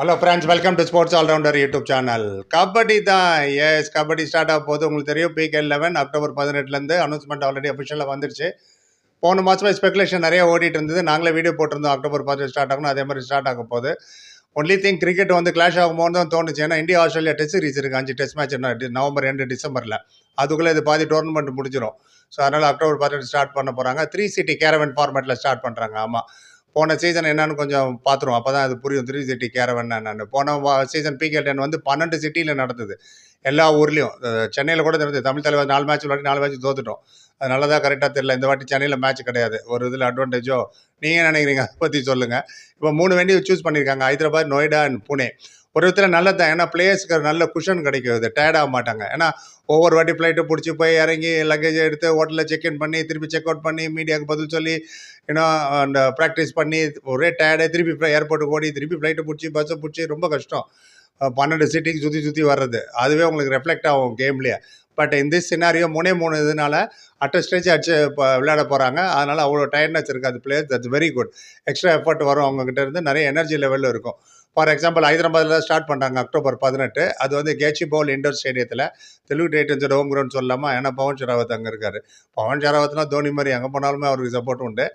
Hello friends welcome to sports allrounder YouTube channel kabaddi தான். Yes kabaddi start ஆக போது உங்களுக்கு தெரியும் பிகே லெவன் அக்டோபர் பதினெட்டுலேருந்து அனௌன்ஸ்மெண்ட் ஆல்ரெடி அஃபிஷியலாக வந்துருச்சு. போன மாதம் ஸ்பெகுலேஷன் நிறைய ஓடிட்டு இருந்தது. நாங்களே வீடியோ போட்டிருந்தோம் அக்டோபர் பதினெட்டு ஸ்டார்ட் ஆகணும். அதே மாதிரி ஸ்டார்ட் ஆக போகுது. ஒன்லி திங் கிரிக்கெட் வந்து கிளாஷ் ஆகும்போது தான் தோணுச்சு. ஏன்னா இந்தியா ஆஸ்திரேலியா டெஸ்ட் சீரிஸ் இருக்குது அஞ்சு டெஸ்ட் மேட்ச் என்ன நவம்பர் ரெண்டு டிசம்பரில். அதுக்குள்ளே இது பாதி டோர்னமெண்ட் முடிஞ்சிடும் ஸோ அதனால் அக்டோபர் பதினெட்டு ஸ்டார்ட் பண்ண போகிறாங்க த்ரீ சிட்டி கேரவன் ஃபார்மேட்டில் ஸ்டார்ட் பண்ணுறாங்க ஆமாம் போன சீசன் என்னன்னு கொஞ்சம் பார்த்துருவோம். அப்போ தான் அது புரியும். த்ரீ சிட்டி கேரவன் என்னன்னு. போன சீசன் பிகே டென் வந்து பன்னெண்டு சிட்டியில் நடந்தது. எல்லா ஊர்லேயும். சென்னையில் கூட நடந்தது. தமிழ் தலைவர் நாலு மேட்ச் விளையாடி நாலு மேட்ச் தோத்துட்டோம். அது தான் கரெக்டாக தெரியல. இந்த வாட்டி சென்னையில் மேட்ச் கிடையாது. ஒரு இதில் அட்வான்டேஜோ நீங்கள் நினைக்கிறீங்க? அதை பற்றி சொல்லுங்கள் இப்போ மூணு வெண்டியை சூஸ் பண்ணியிருக்காங்க ஹைதராபாத் நொய்டா அண்ட் புனே. ஒரு விதத்தில் நல்லது தான் ஏன்னா பிளேயர்ஸ்க்கு நல்ல குஷன் கிடைக்கிறது. டயர்ட் ஆக மாட்டாங்க. ஏன்னா ஒவ்வொரு வாட்டி ஃப்ளைட்டு பிடிச்சி போய் இறங்கி லக்கேஜ் எடுத்து ஹோட்டலில் செக்இன் பண்ணி திருப்பி செக் அவுட் பண்ணி மீடியாவுக்கு பதில் சொல்லி ஏன்னா அந்த ப்ராக்டிஸ் பண்ணி ஒரே டயர்டே திருப்பி ஏர்போர்ட்டுக்கு ஓடி திருப்பி ஃப்ளைட்டை பிடிச்சி பஸ்ஸை பிடிச்சி ரொம்ப கஷ்டம். பன்னெண்டு சிட்டிக்கு சுற்றி சுற்றி வர்றது. அதுவே உங்களுக்கு ரெஃப்ளெக்ட் ஆகும் கேம்லேயே பட் இந்த சினாரியோ மூணே மூணு இதனால அட்ட ஸ்டேஜ் அடிச்சு இப்போ விளையாட போகிறாங்க அதனால் அவ்வளோ டயர்ட்னஸ் இருக்காது player that's very good extra effort வரும் அவங்ககிட்ட இருந்து. நிறைய எனர்ஜி லெவலில் இருக்கும். ஃபார் எக்ஸாம்பிள் ஹைதராபாத்தில் ஸ்டார்ட் பண்ணுறாங்க அக்டோபர் பதினெட்டு. அது வந்து கேச்சி பவுல் இண்டோர் ஸ்டேடியத்தில் தெலுங்கு டைட்டன்ஸோட ஹோம் கிரவுண்ட் சொல்லாமல் ஏன்னா பவன் ஷராவத் அங்கே இருக்கார். பவன் ஷெராவத்னா தோனி மாதிரி எங்கே போனாலுமே அவருக்கு சப்போர்ட் உண்டு.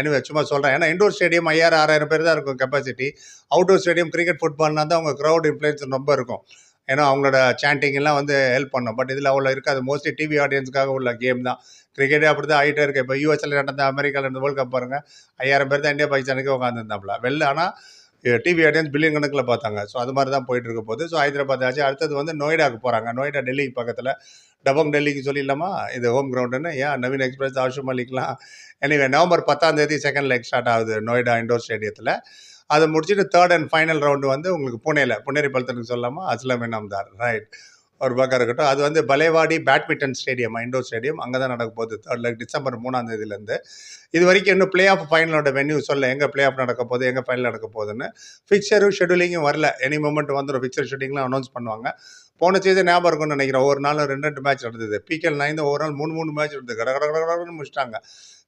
எனவே சும்மா சொல்கிறேன் ஏன்னா இண்டோர் ஸ்டேடியம் ஐயாயிரம் ஆறாயிரம் பேர் தான் இருக்கும் கெப்பாசிட்டி அவுட்டோர் ஸ்டேடியம் கிரிக்கெட் ஃபுட்பால்னா தான் அவங்க க்ரௌட் இன்ஃப்ளூயன்ஸ் ரொம்ப இருக்கும். ஏன்னா அவங்களோட chanting எல்லாம் வந்து ஹெல்ப் பண்ணும். பட் இதில் அவ்வளோ இருக்காது. மோஸ்ட்லி டிவி ஆடியன்ஸ்க்காக உள்ள கேம் தான். கிரிக்கெட்டே அப்படி தான் ஆகிட்டே இருக்குது இப்போ யூஎஸ்எல் நடந்த அமெரிக்காவில் நடந்த வேர்ல்ட் கப் பாருங்க. ஐயாயிரம் பேர் தான் இந்தியா பாகிஸ்தானுக்கு உட்காந்துருந்தாப்புல வெளில ஆனால் டிவி ஆடியன்ஸ் பில்லியன் கணக்கில் பார்த்தாங்க. ஸோ அது மாதிரி தான் போயிட்டு இருக்க ஸோ ஹைதராபாத் ஆச்சு. அடுத்தது வந்து நொய்டாக்கு போகிறாங்க நொய்டா டெல்லிக்கு பக்கத்தில். டபங் டெல்லிக்கு சொல்லிடலாமா? இது ஹோம் கிரவுண்டுன்னு ஏன் நவீன் எக்ஸ்பிரஸ் ஆஷு மலிக்லாம் எனிவே நவம்பர் பத்தாம் தேதி செகண்ட் லெக் ஸ்டார்ட் ஆகுது நொய்டா இண்டோர் ஸ்டேடியத்தில் அதை முடிச்சுட்டு தேர்ட் அண்ட் ஃபைனல் ரவுண்டு வந்து உங்களுக்கு புனேல புனேரி பலத்தனுக்கு சொல்லாமா அஸ்லம் இனாம்தார் ரைட் ஒரு பக்கம் இருக்கட்டும். அது வந்து Balewadi badminton stadium indoor stadium அங்கே தான் நடக்க போகுது தேர்ட் லைக் டிசம்பர் மூணாம் தேதியிலேருந்து. இது வரைக்கும் இன்னும் பிளே ஆஃப் ஃபைனலோட வென்யூ சொல்ல எங்கே பிளே ஆஃப் நடக்க போகுது எங்கே ஃபைனல் நடக்க போகுதுன்னு ஃபிக்சரும் ஷெடியூலிங்கும் வரல. எனி மூமெண்ட் வந்துடும் ஃபிக்சர் ஷெடியூலிங்லாம் அனௌன்ஸ் பண்ணுவாங்க. போன சீசன் ஞாபகம் இருக்கும்னு நினைக்கிறேன். ஒவ்வொரு நாளும் ரெண்டு ரெண்டு மேட்ச் நடந்தது. பிகேல் நைந்து ஒவ்வொரு நாள் மூணு மூணு மேட்ச் இருந்தது கட கட கடன்னு முடிச்சிட்டாங்க.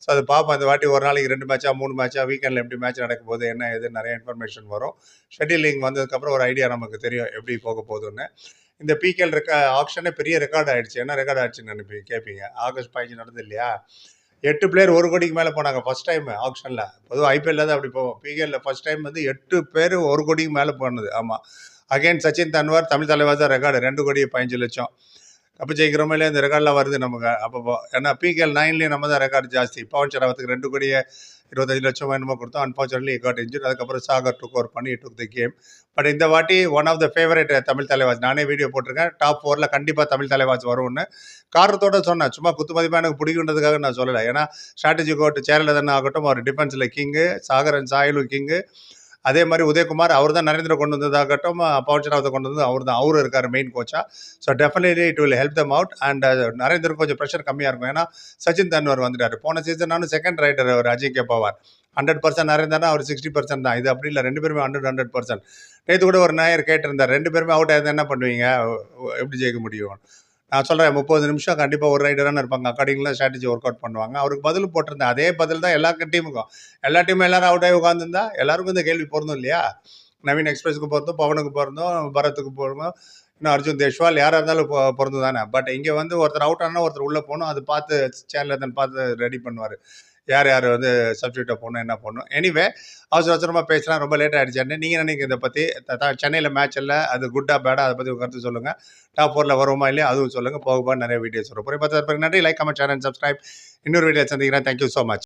ஸோ அது பார்ப்போம் அந்த வாட்டி ஒரு நாளைக்கு ரெண்டு மேட்சா மூணு மேட்சா வீக்கெண்டில் எப்படி மேட்ச் நடக்க போகுது என்ன ஏது நிறைய இன்ஃபர்மேஷன் வரும். ஷெட்யூலிங் வந்ததுக்கப்புறம் ஒரு ஐடியா நமக்கு தெரியும். எப்படி போக போகுதுன்னு. இந்த பிகேல் ரெக்கா ஆப்ஷனே பெரிய ரெக்கார்ட் ஆயிடுச்சு. என்ன ரெக்கார்ட் ஆயிடுச்சுன்னு நினைப்பி கேட்பீங்க ஆகஸ்ட் பதினஞ்சு நடந்தது இல்லையா எட்டு பிளேயர் ஒரு கோடிக்கு மேலே போனாங்க ஃபஸ்ட் டைம் ஆப்ஷனில் பொதுவாக ஐபிஎல்ல தான் அப்படி போவோம். பிகேல ஃபர்ஸ்ட் டைம் வந்து எட்டு பேர் ஒரு கோடிக்கு மேலே போனது. ஆமாம் அகைன் சச்சின் தன்வார் தமிழ் தலைவர் தான் ரெக்கார்டு ரெண்டு கோடி பதினஞ்சு லட்சம். அப்போ ஜெயிக்கிறோமே இந்த ரெக்கார்ட்லாம் வருது நமக்கு. அப்பப்போ ஏன்னா பிகேஎல் நைன்லேயும் நம்ம தான் ரெக்கார்டு ஜாஸ்தி. பவன் சரவத்துக்கு ரெண்டு கோடியே இருபத்தஞ்சு லட்சம் என்னமோ கொடுத்தோம். அன்ஃபார்ச்சுனேட்லி காட் இன்ஜூர் அதுக்கப்புறம் சாகர் டுக் ஓவர் பண்ணி டுக் த கேம் பட் இந்த வாட்டி one of the favourite Tamil Thalaivas. நானே வீடியோ போட்டிருக்கேன். டாப் ஃபோரில் கண்டிப்பாக தமிழ் தலைவாஸ் வரும்னு. காரணத்தோட சொன்னேன். சும்மா குத்து மதிப்பாக எனக்கு பிடிக்குன்றதுக்காக நான் சொல்லலை. ஏன்னா ஸ்ட்ராட்டஜி கோட் சேரலதன் ஆகட்டும். அவர் டிஃபென்ஸில் கிங்கு அண்ட் சாயலு கிங்கு அதே மாதிரி உதயகுமார் அவர் தான் நரேந்திர கொண்டு வந்ததாகட்டும் பவன் சராவத்தை கொண்டு வந்து அவர் தான் அவரும் இருக்கார் main கோச்சாக so definitely it will help them out and Narendra கொஞ்சம் ப்ரெஷர் கம்மியாக இருக்கும். ஏன்னா சச்சின் தன்வர் வந்துட்டார். போன சீசன் நானும் செகண்ட் ரைட்டர் அவர் அஜிங்கே பவார் ஹண்ட்ரட் பர்சன்ட் நரேந்திரனா அவர் சிக்ஸ்டி பர்சன்ட் தான். இது அப்படி இல்லை ரெண்டு பேருமே ஹண்ட்ரட் ஹண்ட்ரட் பர்சன்ட் நேற்று கூட ஒரு நாயர் கேட்டிருந்தார் ரெண்டு பேருமே அவுட் ஆயிருந்தா என்ன பண்ணுவீங்க? எப்படி ஜெயிக்க முடியும்? நான் சொல்கிறேன் முப்பது நிமிஷம் கண்டிப்பாக ஒரு ரைடரான இருப்பாங்க. அக்கார்டிங்லாம் ஸ்ட்ராட்டஜி ஒர்க் அவுட் பண்ணுவாங்க. அவருக்கு பதில் போட்டிருந்தேன். அதே பதில் தான் எல்லா டீமுக்கும் எல்லா டீமும் எல்லாரும் அவுட் ஆகி உட்காந்துருந்தா எல்லாருக்கும் இந்த கேள்வி பொருந்தும் இல்லையா? நவீன் எக்ஸ்பிரஸுக்கு பிறந்தோம் பவனுக்கு பிறந்தோம் பரத்துக்கு பொருந்தும் இன்னும் அர்ஜுன் தேஷ்வால் யாராக இருந்தாலும் பிறந்து தானே பட் இங்கே வந்து ஒருத்தர் அவுட் ஆனால் ஒருத்தர் உள்ளே போகணும். அது பார்த்து சேனலில் தான் பார்த்து ரெடி பண்ணுவார். யார் யார் வந்து சப்ஜெக்டை போகணும் என்ன பண்ணணும் எனிவே அவசர அவசரமாக பேசலாம். ரொம்ப லேட் ஆகிடுச்சான்னு நீங்கள் நினைக்கிற இதை பற்றி சென்னையில் மேட்ச் இல்லை. அது குட்டா பேடா அதை பற்றி கருத்து சொல்லுங்கள் டாப் ஃபோரில் வருமா இல்லையா? அதுவும் சொல்லுங்கள் போக நிறைய வீடியோஸ் வரும். புரிய பார்த்து நன்றி. லைக் கமெண்ட் சேனல் சப்ஸ்கிரைப் இன்னொரு வீடியோ சந்திக்கிறேன். Thank you so much